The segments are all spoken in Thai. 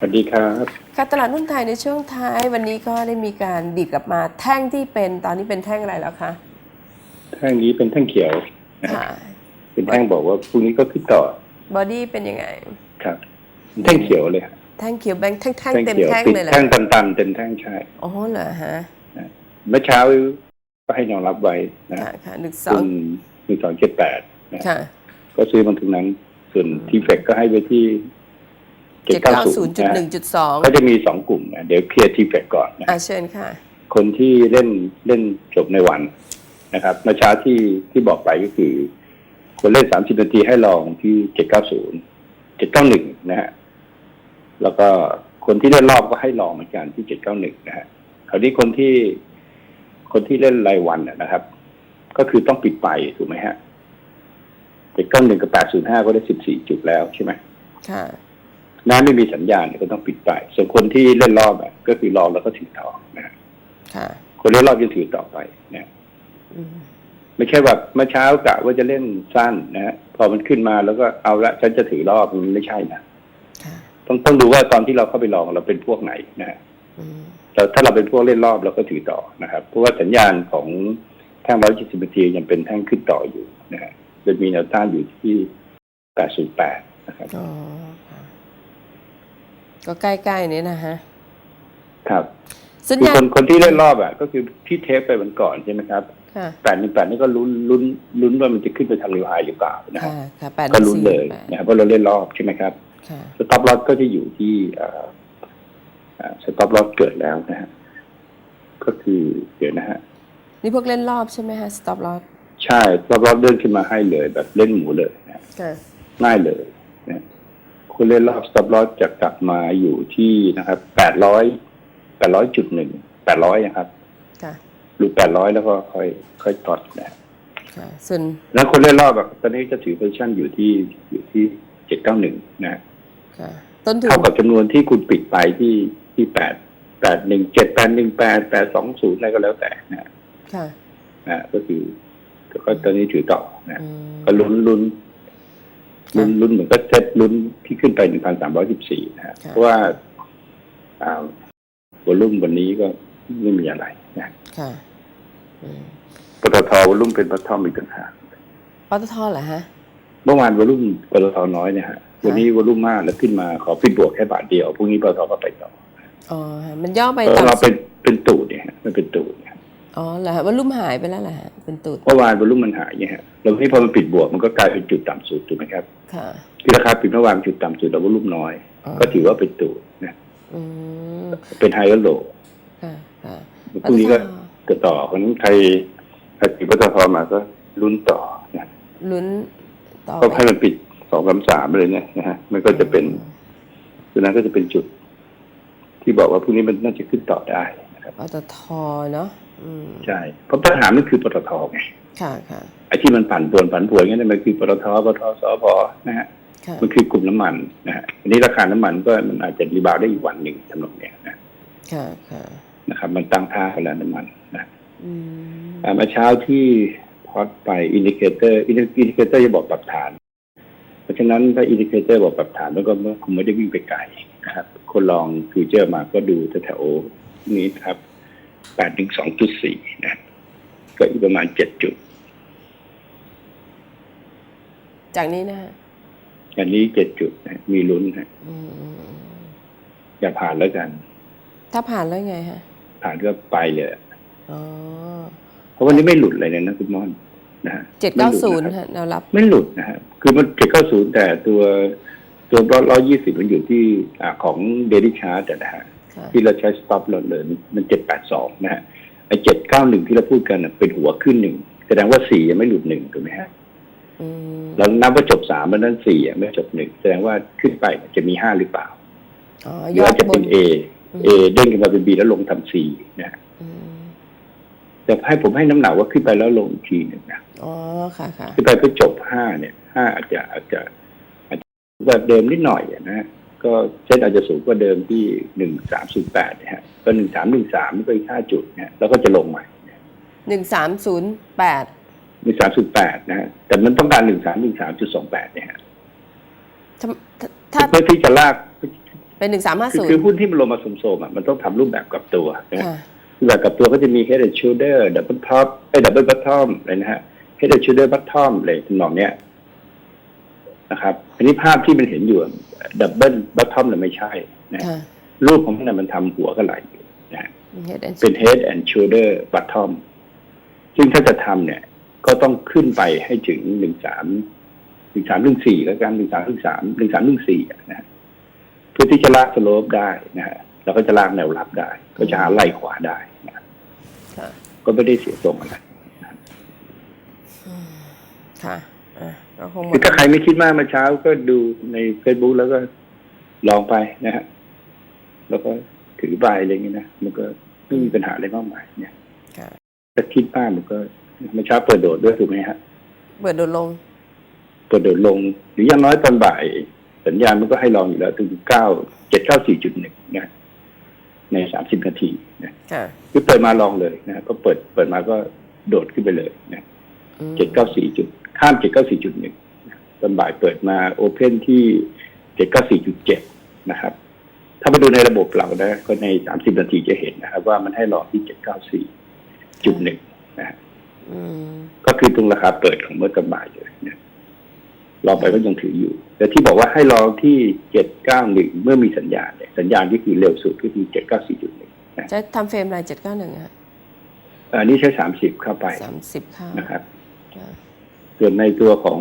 สวัสดีครับค่ะตลาดหุ้นไทยในช่วงท้ายวันนี้ก็ได้มีการดีดกลับมา แท่งที่เป็นตอนนี้เป็นแท่งอะไรแล้วคะแท่งนี้เป็นแท่งเขียวนะค่ะเป็นแท่งบอกว่าพรุ่งนี้ก็ขึ้นต่อบอดี้เป็นยังไงครับเป็นแท่งเขียวเลยครับแท่งเขียวแบงค์แท่งแท่งแท่งเต็มเขียวแท่งติดเลยเหรอแท่งตันๆเต็มแท่งใช่อ๋อเหรอฮะเมื่อเช้าก็ให้ยอมรับไว้นะค่ะค่ะหนึ่งสอคุงณหนึ่งสองเจ็ดแปดนะค่ะก็ซื้อมาถึงนั้น ส่วนทีเฟกก็ให้ไว้ที่ เจ็ดเก้าศูนย์จุดหนึ่งนะจุดสองก็จะมีสองกลุ่มนะเดี๋ยวเคลียร์ทีเฟกก่อนนะอ่าเชิญค่ะ คนที่เล่นเล่นจบในวันนะครับเมื่อเช้าที่ที่บอกไปก็คือ คนเล่นสามสิบนาทีให้ลองที่เจ็ดเก้าศูนย์เจ็ดเก้าหนึ่งนะฮะแล้วก็คนที่เล่นรอบก็ให้ลองเหมือนกันที่เจ็ดเก้าหนึ่งนะฮะคราวนี้คนที่คนที่เล่นรายวันน่ะนะครับ ก็คือต้องปิดไปถูกไหมฮะเจ็ดเก้าหนึ่งกับแปดศูนย์ห้าก็ได้สิบสี่จุดแล้วใช่ไหมค่ะ น้ำไม่มีสัญญาณเนี่ยก็ต้องปิดไป ส่วนคนที่เล่นรอบอะ ก็คือรอแล้วก็ถือต่อนะฮะค่ะคนเล่นรอบยังถือต่อไปนะอืมไม่ใช่แบบเมื่อเช้ากะว่าจะเล่นสั้นนะฮะพอมันขึ้นมาแล้วก็เอาละฉันจะถือรอบมันไม่ใช่นะค่ะต้องต้องดูว่าตอนที่เราเข้าไปลองเราเป็นพวกไหนนะฮะอืมแต่ถ้าเราเป็นพวกเล่นรอบเราก็ถือต่อนะครับ เพราะว่าสัญญาณของแท่งร้อยยี่สิบนาทียังเป็นแท่งขึ้นต่ออยู่นะฮะจะมีแนวต้านอยู่ที่แปดศูนย์แปดนะครับอ๋อค่ะ ก็ใกล้ๆนี้นะฮะ ครับสัญคือญาคณนคนที่เล่นรอบอะ ก็คือที่เทปไปวันก่อนใช่ไหมครับค่ะแปดหนึ่งแปดนี่ก็ลุ้นลุ้นลุ้นว่ามันจะขึ้นไปทางรีไฮหรือเปล่านะฮะค่ะค่ะแปดก็ลุ้นเลยแปดนะครับเพราะเราเล่นรอบใช่ไหมครับค่ะ สต็อปลอสก็จะอยู่ที่สต็อปลอสเกิดแล้วนะฮะก็คือเดี๋ยวนะฮะ นี่พวกเล่นรอบใช่ไหมฮะ stop loss ใช่สต็อปลอสเลื่อนขึ้นมาให้เลย แบบเล่นหมูเลยนะฮะค่ะ ง่ายเลยนะ คุณเล่นรอบสต็อปลอสจะกลับมาอยู่ที่นะครับแปดร้อยแปดร้อยจุดหนึ่งแปดร้อยนะครับค่ะหรือแปดร้อยแล้วก็ค่อย ค่อยตอดนะค่ะส่วนแล้วคนเล่นรอบแบบตอนนี้จะถือโพซิชันอยู่ที่อยู่ที่เจ็ดเก้าหนึ่งนะค่ะต้นทุนเท่ากับจำนวนที่คุณปิดไปที่ที่แปดแปดหนึ่งเจ็ดแปดหนึ่งแปดแปดสองศูนย์อะไรก็แล้วแต่นะค่ะนะก็คือก็ตอนนี้ถือต่อนะอืมก็ลุ้นลุ้นค่ะ ลุ้นลุ้นเหมือนก็เซตลุ้นที่ขึ้นไปหนึ่งพันสามร้อยสิบสี่นะฮะค่ะเพราะว่าอ่าวอลุ่มวันนี้ก็ไม่มีอะไรนะค่ะอืมปตทวอลุ่มเป็นปตทมีปัญหากปตทเหรอฮะ เมื่อวานวอลุ่มปตทน้อยเนี่ยฮะวันนี้วอลุ่มมากแล้วขึ้นมาขอปิดบวกแค่บาทเดียวพรุ่งนี้ปตทก็ไปต่ออ๋อฮะมันย่อไปเพราะเราต่ำเป็นเป็นตูดเนี่ยฮะมันเป็นตูดเนี่ยอ๋อเหรอฮะว่าลุ่มหายไปแล้วเหรอฮะเป็นตูดเมื่อวานวอลุ่มมันหายเนี่ยฮะแล้ววันนี้พอมันปิดบวกมันก็กลายเป็นจุดต่ำสุดถูกไหมครับค่ะ ที่ราคาปิดเมื่อวานจุดต่ำสุดแล้ววอลุ่มน้อยอ๋อก็ถือว่าเป็นตูดนะอืมเป็นไฮและโลค่ะค่ะพรุ่งนี้ก็ปตทจะต่อเพราะฉะนั้นใครใครติดปตทมาก็ลุ้นต่อนะลุ้นต่อก็ให้มันปิดสองสามสามเลยเนี่ยนะฮะมันก็จะเป็นดังนั้นก็จะเป็นจุด ที่บอกว่าพรุ่งนี้มันน่าจะขึ้นต่อได้นะครับปตทเนาะอืมใช่เพราะปัญหามันคือปตทไงค่ะค่ะ ไอ้ที่มันปั่นป่วนปั่นป่วนงั้นมันคือปตทปตทสพนะฮะค่ะมันคือกลุ่มน้ำมันนะฮะอันนี้ราคาน้ำมันก็มันอาจจะรีบาวด์ได้อีกวันหนึ่งทำนองเนี้ยนะค่ะค่ะนะครับ มันตั้งท่าไปแล้วน้ำมันนะอืมอ่าเมื่อเช้าที่พอดไปอินดิเคเตอร์อินดิเคเตอร์จะบอกปรับฐาน เพราะฉะนั้นถ้าอินดิเคเตอร์บอกปรับฐานมันก็คงไม่ได้วิ่งไปไกลนะครับ คนลองฟิวเจอร์มาก็ดูแถวๆนี้นะครับแปดถึงสองจุดสี่นะ ก็อีกประมาณเจ็ดจุด จากนี้นะฮะอันนี้เจ็ดจุดนะมีลุ้นนะอืมอย่าผ่านแล้วกัน ถ้าผ่านแล้วไงฮะ ผ่านก็ไปเลยอ๋อเพราะวันนี้ไม่หลุดเลยนะคุณม่อนนะฮะเจ็ดไม่เก้าหลุศูนย์ะครับฮะแนวรับ ไม่หลุดนะฮะคือมันเจ็ดเก้าศูนย์แต่ตัวตัวร้อยยี่สิบมันอยู่ที่อ่าของเดลิชาร์ดนะฮะค่ะที่เราใช้สต็อปเราเลยมันเจ็ดแปดสองนะฮะไอ้เจ็ดเก้าหนึ่งที่เราพูดกันน่ะเป็นหัวขึ้นหนึ่งแสดงว่าสี่ยังไม่หลุดหนึ่งถูกไหมฮะอืม เรานับว่าจบสามมันนั้นสี่อะไม่จบหนึ่งแสดงว่าขึ้นไปจะมีห้าหรือเปล่าอ๋อหยรือออาดจจะบเป็นนเอเอเด้งขึ้นมาเป็นบีแล้วลงทำสี่นะฮะอืมแต่ให้ผมให้น้ำหนักว่าขึ้นไปแล้วลงอีกทีหนึ่งนะอ๋อค่ะค่ะขึ้นไปเพื่อจบห้าเนี่ยห้าอาจจะอาจจะอาจจะแบบเดิมนิดหน่อยอะนะฮะก็เส้นอาจจะสูงกว่าเดิมที่หนึ่งสามศูนย์แปดนะฮะก็หนึ่งสามหนึ่งสามก็อีกห้าจุดเนี่ยแล้วก็จะลงใหม่หนึ่งสามศูนย์แปด หนึ่งสามศูนย์แปดนะฮะแต่มันต้องการหนึ่งสามหนึ่งสามจุดสองแปดเนี่ยฮะถ้าถ้าเพื่อที่จะลากเป็นหนึ่งสามห้าคือศูนคือย์หุ้นที่มันลงมาโสมๆอะมันต้องทำรูปแบบกลับตัวนะค่ะรูปแบบกลับตัวก็จะมี head and shoulder double top ไอ้ double bottom อะไรนะฮะ head and shoulder bottom อะไรทำนองเนี้ยนะครับ อันนี้ภาพที่มันเห็นอยู่ double bottom เนี่ยไม่ใช่นะค่ะรูปของมันนะมันทำหัวกับไหล่อยู่นะฮะเฮดแอนเป็น head and shoulder bottom ซึ่งถ้าจะทำเนี่ย ก็ต้องขึ้นไปให้ถึงหนึ่งสามหนึ่งสามหนึ่งสี่แล้วกันหนึ่งสามหนึ่งสามหนึ่งสามหนึ่งสี่นะฮะเพื่อที่จะลากสโลปได้นะฮะแล้วก็จะลากแนวรับได้ ก็จะหาไหล่ขวาได้นะค่ะก็ไม่ได้เสียทรงอะไรค่ะอะก็คงหมคือดถ้าใครไม่คิดมากเมาเช้าก็ดูใน Facebook แล้วก็ลองไปนะฮะแล้วก็ถือใบอะไรอย่างเงี้ยนะมันก็ไม่มีปัญหาอะไรมากมายเนี่ยค่ะถ้าคิดมากมันก็ เมื่อเช้าเปิดโดดด้วยถูกไหมฮะเปิดโดดลง เปิดโดดลง หรืออย่างน้อยตอนบ่าย สัญญาณมันก็ให้ลองอยู่แล้วถึงเก้าเจ็ดเก้าสี่จุดหนึ่งนะในสามสิบนาทีนะค่ะคือเปิดมาลองเลยนะก็เปิดเปิดมาก็โดดขึ้นไปเลยนะอืมเจ็ดเก้าสี่จุด ข้ามเจ็ดเก้าสี่จุดหนึ่งตอนบ่ายเปิดมาโอเพนที่เจ็ดเก้าสี่จุดเจ็ดนะครับ ถ้าไปดูในระบบเรานะ ก็ในสามสิบนาทีจะเห็นนะครับ ว่ามันให้ลองที่เจ็ดเก้าสี่จุดหนึ่งนะฮะอืม ก็คือตรงราคาเปิดของเมื่อตอนบ่ายเลยนะลองไปก็ยังถืออยู่ แต่ที่บอกว่าให้ลองที่เจ็ดเก้าหนึ่งเมื่อมีสัญญาณเนี่ยสัญญาณที่คือเร็วสุดก็คือเจ็ดเก้าสี่จุดหนึ่งจะทำเฟรมอะไรเจ็ดเก้าหนึ่งฮะอันนี้ใช้สามสิบเข้าไปสามสิบข้าวนะครับค่ะส่วนในตัวของ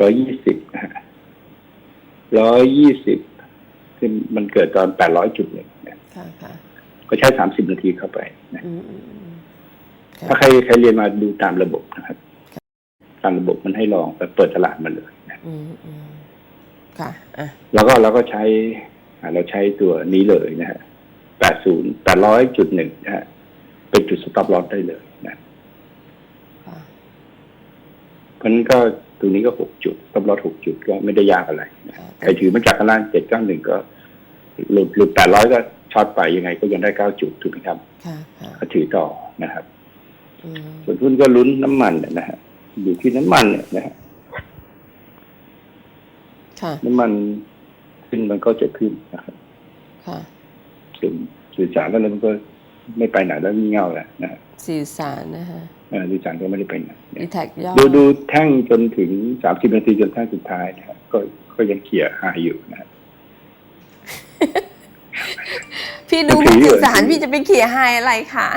ร้อยยี่สิบนะฮะร้อยยี่สิบคือมันเกิดตอนแปดร้อยจุดหนึ่งนะค่ะค่ะก็ใช้สามสิบนาทีเข้าไปนะอืมอืมอืม ถ้าใครใครเรียนมาดูตามระบบนะครับ ตามระบบมันให้ลองไปเปิดตลาดมาเลยนะอืมอืมค่ะอะแล้วก็เราก็ใช้อ่าเราใช้ตัวนี้เลยนะฮะแปดศูนย์แปดร้อยจุดหนึ่งนะฮะเป็นจุดสต็อปลอสได้เลยนะค่ะเพราะฉะนั้นก็ตรงนี้ก็หกจุดสต็อปลอสหกจุดก็ไม่ได้ยากอะไรนะค่ะใครถือมาจากข้างล่างเจ็ดเก้าหนึ่งก็หลุดหลุดแปดร้อยก็ช็อตไปยังไงก็ยังได้เก้าจุดถูกไหมครับค่ะค่ะก็ถือต่อนะครับอืม ส่วนหุ้นก็ลุ้นน้ำมันเนี่ยนะฮะอยู่ที่น้ำมันเนี่ยนะฮะค่ะน้ำมันขึ้นมันก็จะขึ้นนะครับค่ะส่วนสื่อสารแล้วมันก็ไม่ไปไหนแล้วมีเงาแหละนะฮะสื่อสารนะฮะเอ่อสื่อสารก็ไม่ได้ไปไหนดีแท็กย่อดูดูแท่งจนถึงสามสิบนาทีจนแท่งสุดท้ายนะฮะก็ก็ยังเขี่ยหายอยู่นะฮะ พี่ดูถืออยู่สื่อสารพี่จะไปเขี่ยไฮอะไรคะ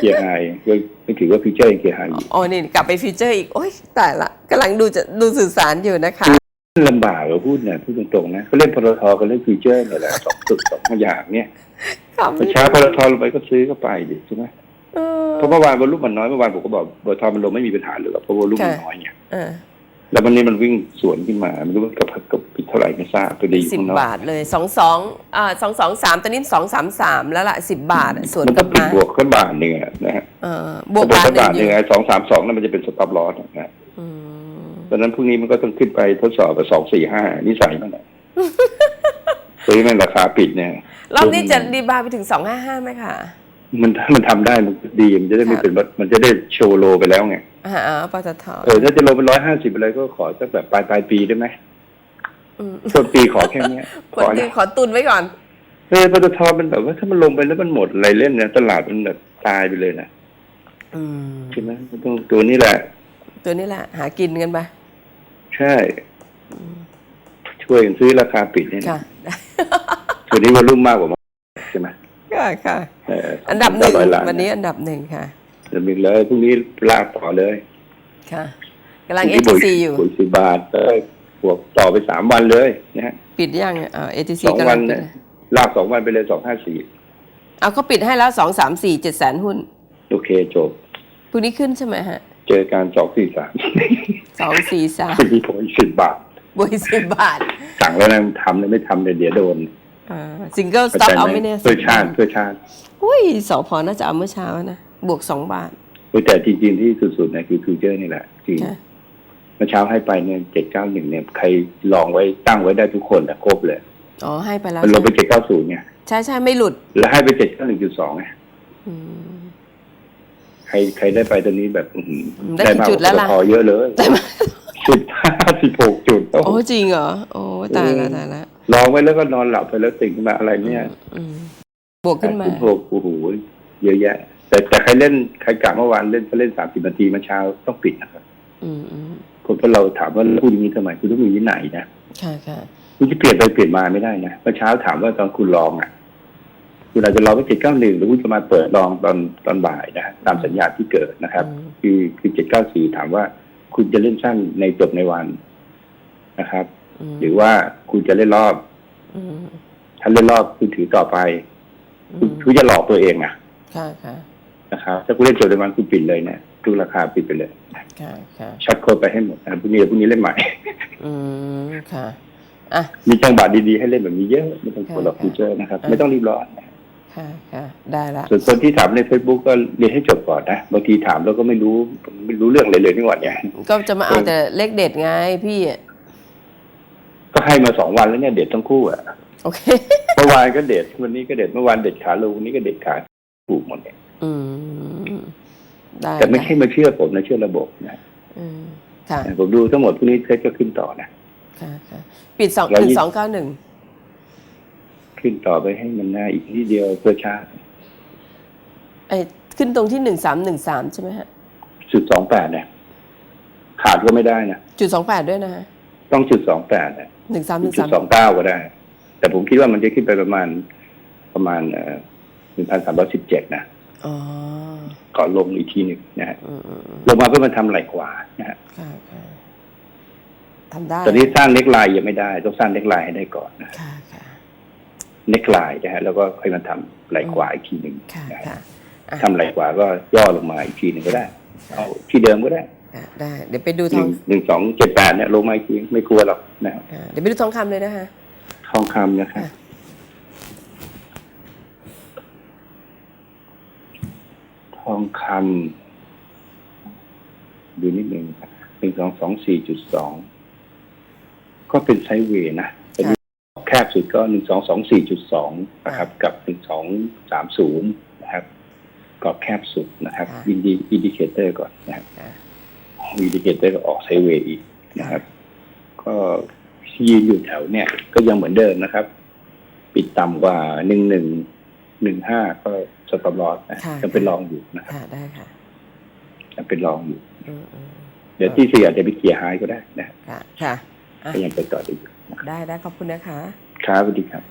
เขี่ยหายก็ไม่ถือว่าฟิวเจอร์ยังเขี่ยหายอยู่อ๋อนี่กลับไปฟีเจอร์อีกโอ๊ยตายละกำลังดูจะดูสื่อสารอยู่นะคะลำบากเราพูดเนี่ยพูดตรงๆนะเขาเล่นพลทกับเล่นฟิวเจอร์เนี่ยแหละสองจุดสองอย่างเนี่ยครับเมื่อเช้าพลทลงไปก็ซื้อเข้าไปดิใช่ไหมเออเพราะเมื่อวานวอลุ่มมันน้อยเมื่อวานผมก็บอกพลทมันลงไม่มีปัญหาเลยหรอกเพราะวอลุ่มมันน้อยไงเออ แล้ววันนี้มันวิ่งสวนขึ้นมาไม่รู้ว่ากับกับปิดเท่าไหร่ไม่ทราบตัวดีอยู่สิบข้างนอกบาทเลยสองสองอ่าสองสองสามตอนนี้สองสามสามแล้วล่ะสิบบาทอะส่วนมันกต้ลัอบงปิดมาบวกขึ้นบาทหนึ่งอะนะฮะเออบวกถ้บาทขึ้นหนึ่บางทอหนึ่ยู่งไอ้สองสามสองนั่นมันจะเป็นสต็อปลอสนะฮะอืมดังนั้นพรุ่งนี้มันก็ต้องขึ้นไปทดสอบกับสองสี่ห้านิสัยมันอะ ซื้อแม่งราคาปิดเนี่ยรอบนี้จะรีบาวไปถึงสองห้าห้าไหมคะ มันถ้ามันทำได้มันก็ดีมันจะได้ไม่ค่ะเป็นว่ามันจะได้โชว์โลไปแล้วไง อ่าอ่าปตทเออถ้าจะลงเป็นร้อยห้าสิบอะไรก็ขอสักแบบปลายปลายปีได้ไหมอืมต้นปีขอแค่เนี้ยคขอนที่ขอตุนไว้ก่อนเออปตทมันแบบว่าถ้ามันลงไปแล้วมันหมดอะไรเล่นเนี่ยตลาดมันแบบตายไปเลยนะอืมใช่ไหมมันต้องตัวนี้แหละ ตัวนี้แหละ หากินกันไปใช่ช่วยกันซื้อราคาปิดเนี่ยค่ะตัวนี้วอลุ่มมากกว่าใช่ไหมค่ะค่ะเอออันดับหนึ่งร้อยล้าวันนี้อันดับหนึ่งค่ะ อันดับหนึ่งเลยพรุ่งนี้ลากต่อเลยค่ะกำลังพเอรุ่งทีนี้ซีอยู่ปุ๋ยสิบบาทก็บวกต่อไปสามวันเลยนะฮะปิดยังอ่าเอทีซีสองกำวัลันงปิเนี่ดยลากสองวันไปเลยสองห้าสี่เอาเขาปิดให้แล้วสองสามสี่เจ็ดแสนหุ้น โอเคจบพรุ่งนี้ขึ้นใช่ไหมฮะ เจอการสองสี่สามสองสี่สามมีผลสิบบาทบวยสิบบาท สั่งแล้วนะทำเลยไม่ทำเลยเดี๋ยวโดนอ่าซิงเกิลสเข้าต็อปใจเอาไหมไม่แน่เพื่อชาติเพื่อชาติ อุ้ยสอพอน่าจะเอาเมื่อเช้านะ บวกสองบาทแต่จริงๆที่สุดๆเนี่ยคือฟิวเจอร์นี่แหละจริงค่ะเมื่อเช้าให้ไปเนี่ยเจ็ดเก้าหนึ่งเนี่ยใครลองไว้ตั้งไว้ได้ทุกคนแต่ครบเลย อ๋อให้ไปแล้วมันลงไปเจ็ดเก้าศูนย์ไงใช่ใช่ไม่หลุด แล้วให้ไปเจ็ดเก้าหนึ่งจุดสองไงอืมใครใครได้ไปตอนนี้แบบอื้อหือได้กี่จุดแล้วล่ะพอเยอะเลยได้ไหมสิบห้าสิบหกจุดโอ้โหโอ้จริงเหรอโอ้ตายละเออตายละลองไว้แล้วก็นอนหลับไปแล้วตื่นขึ้นมาอะไรเนี่ยอืมบวกขึ้นมาคุณโทรโอ้โหเยอะแยะ แต่แต่ใครเล่นใครกะเมื่อวานเล่นก็เล่นสามสิบนาทีเมื่อเช้าต้องปิดนะครับอืมอืมคนเพราะเราถามว่าพูดอย่างนี้ทำไมคุณต้องมีวินัยนะค่ะค่ะคุณจะเปลี่ยนไปเปลี่ยนมาไม่ได้นะเมื่อเช้าถามว่าตอนคุณลองอะคุณอาจจะรอไปเจ็ดเก้าหนึ่งหรือคุณจะมาเปิดลองตอนตอนบ่ายนะฮะตามสัญญาที่เกิดนะครับอืมคือคือเจ็ดเก้าสี่ถามว่า คุณจะเล่นสั้นในจบในวันนะครับมหรือว่าคุณจะเล่นรอบอืมถ้าเล่นรอบคุณถือต่อไปอืคุณมคุณจะหลอกตัวเองอะค่ะค่ะ นะครับถ้าคุณเล่นจบในวันคุณปิดเลยเนี่ยดูราคาปิดไปเลยค่ะค่ะช็อตโค้ดไปให้หมดนะพรุ่งนี้พรุ่งนี้เล่นใหม่ อืมค่ะอะมีจังหวะดีๆให้เล่นแบบนี้เยอะไม่ต้องกลัวหรอกค่ะฟิวเจอร์นะครับค่ะไม่ต้องรีบร้อนนะค่ะค่ะได้ละส่วนคนที่ถามใน Facebook ก็เรียนให้จบก่อนนะบางทีถามแล้วก็ไม่รู้ไม่รู้เรื่องเลยเลยนี่หว่าเนี่ยก็จะมาเอาแต่เลขเด็ดไงพี่ก็ให้มาสองวันแล้วเนี่ยเด็ดทั้งคู่อะโอเคเมื่อวานก็เด็ดวันนี้ก็เด็ดเมื่อวานเด็ดขาลงวันนี้ก็เด็ดขาถูกหมดเนี่ย อืมได้แต่ไม่ด้ใช่มาเชื่อผมนะเชื่อระบบนะอืมค่ะผมดูทั้งหมดพรุ่งนี้เทสก็ขึ้นต่อนะค่ะค่ะปิดสองร้อยหนึ่ยี่งสองเก้าหนึ่งขึ้นต่อไปให้มันหน้าอีกนิดเดียวเพื่อชาติไอ้ขึ้นตรงที่หนึ่งสามหนึ่งสามใช่ไหมฮะจุดสองแปดเนี่ยขาดก็ไม่ได้นะจุดสองแปดด้วยนะฮะต้องจุดสองแปดนะหนึ่งสามหนึ่งจุสาดมสองเก้าก็ได้ แต่ผมคิดว่ามันจะขึ้นไปประมาณประมาณหนึ่งพันสามร้อยสิบเจ็ดนะอ๋อ ก่อนลงอีกทีหนึ่งนะฮะอืมอืมอืมลงมาเพื่อมันทำไหลกว่านะฮะค่ะค่ะทำได้ตอนนี้สร้างเน็กไลน์ยังไม่ได้ ต้องสร้างเน็กไลน์ให้ได้ก่อนนะค่ะค่ะเน็กไลน์นะฮะแล้วก็ค่อยมาทำไหลกว่าอีกทีหนึ่งค่ะนะฮะค่ะอะทำไหลกว่าก็ย่อลงมาอีกทีหนึ่งก็ได้เอาที่เดิมก็ได้อะได้ เดี๋ยวไปดูหทอนึ่งงหนึ่งสองเจ็ดแปดเนี่ยลงมาอีกทีไม่กลัวหรอกนะครับอะเดี๋ยวไปดูทองคำเลยนะคะทองคำนะครับ ค่ะ ทองคำดูนิดหนึ่งครับหนึ่งสองสองสี่จุดสองก็เป็นไซด์เวย์นะแต่นี่แคบสุดก็หนึ่งสองสองสี่จุดสองนะครับ กับหนึ่งสองสามศูนย์นะครับก็แคบสุดนะครับอินดิอินดิเคเตอร์ก่อนนะครับค่ะอินดิเคเตอร์ก็ออกไซด์เวย์อีกนะครับ ก็ยืนอยู่แถวเนี่ย ก็ยังเหมือนเดิมนะครับ ปิดต่ำกว่าหนึ่งหนึ่ง หนึ่งห้าก็สต็อปลอสนะค่ะยังเป็นรองอยู่นะครับค่ะได้ค่ะยังเป็นรองอยู่อืมอืมเดี๋ยวที่สี่อาจจะไปเคลียร์ไฮก็ได้นะค่ะค่ะอะก็ยังไปต่อได้อยู่ได้ได้ขอบคุณนะคะ ครับสวัสดีครับ